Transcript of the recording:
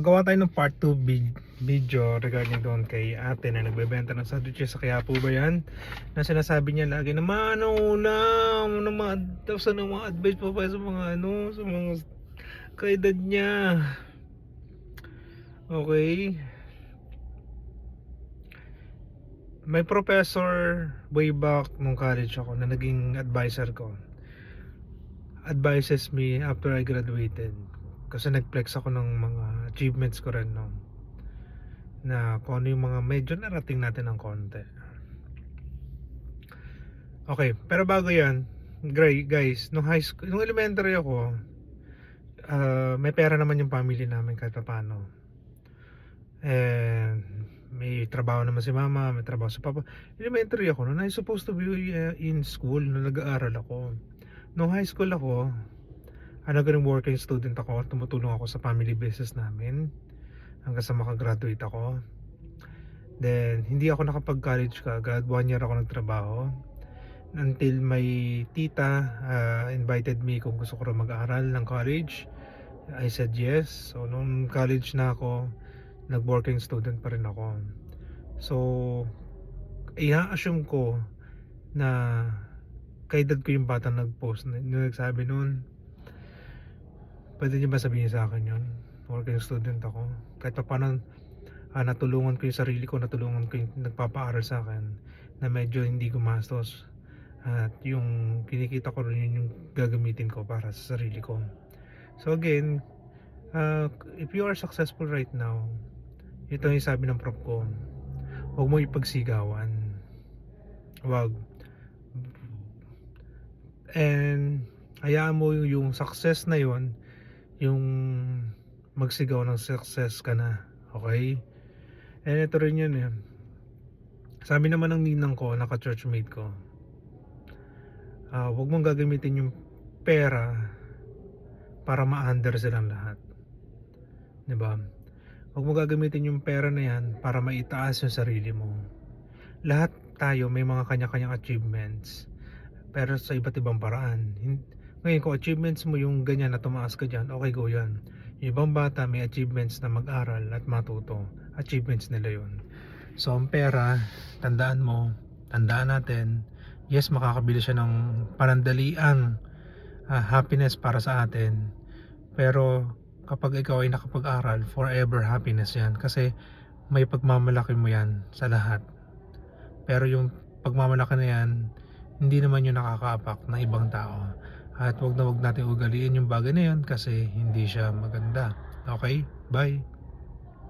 Magawa tayo ng part 2 vid- video regarding doon kay ate na nagbebenta ng sandwiches sa kaya po ba yan? Na sinasabi niya lagi na ano ulam, na mga, tapos ano mga advice pa pa sa mga ano, sa mga kaedad niya. Okay. May professor way back nung college ako na naging advisor ko. Advises me after I graduated kasi nag-flex ako ng mga achievements ko rin no? Na kung ano yung mga medyo narating natin ng konti. Okay pero bago yan gray guys nung high school nung elementary ako ah, may pera naman yung family namin kahit pa paano and may trabaho naman si mama may trabaho si papa. Elementary ako noon I supposed to be uh, in school na nag-aaral ako. Nung high school ako ano ganun working student ako tumutulong ako sa family business namin hanggang sa makagraduate ako. Then hindi ako nakapag college kaagad one year ako nagtrabaho until my tita uh, invited me kung gusto ko rin mag-aral ng college. I said yes. So nung college na ako nag working student pa rin ako. So i-assume ko na kaedad ko yung bata nag-post na nagsabi noon Pwede niyo ba sabihin sa akin yun? Working student ako. Kahit pa paano ah, natulungan ko yung sarili ko, natulungan ko yung nagpapaaral sa akin na medyo hindi gumastos. At yung kinikita ko rin yun yung gagamitin ko para sa sarili ko. So again, ah, if you are successful right now, ito yung sabi ng prof ko, huwag mo ipagsigawan. Huwag. And hayaan mo yung success na yon yung magsigaw ng success ka na. Okay? And ito rin yun eh. Sabi naman ng ninang ko, naka-churchmate ko, ah huwag mong gagamitin yung pera para ma-under silang lahat. 'Di ba? Huwag mo gagamitin yung pera na yan para maitaas yung sarili mo. Lahat tayo may mga kanya-kanyang achievements pero sa iba't ibang paraan. Ngayon, kung achievements mo yung ganyan na tumaas ka dyan, okay go yan. Yung ibang bata may achievements na mag-aral at matuto. Achievements nila yun. So, ang pera, tandaan mo, tandaan natin, yes, makakabili siya ng panandaliang ah, happiness para sa atin. Pero, kapag ikaw ay nakapag-aral, forever happiness yan. Kasi, may pagmamalaki mo yan sa lahat. Pero yung pagmamalaki na yan, hindi naman yung nakakaapak ng ibang tao. At wag na wag natin ugaliin yung bagay na yun kasi hindi siya maganda. Okay? Bye!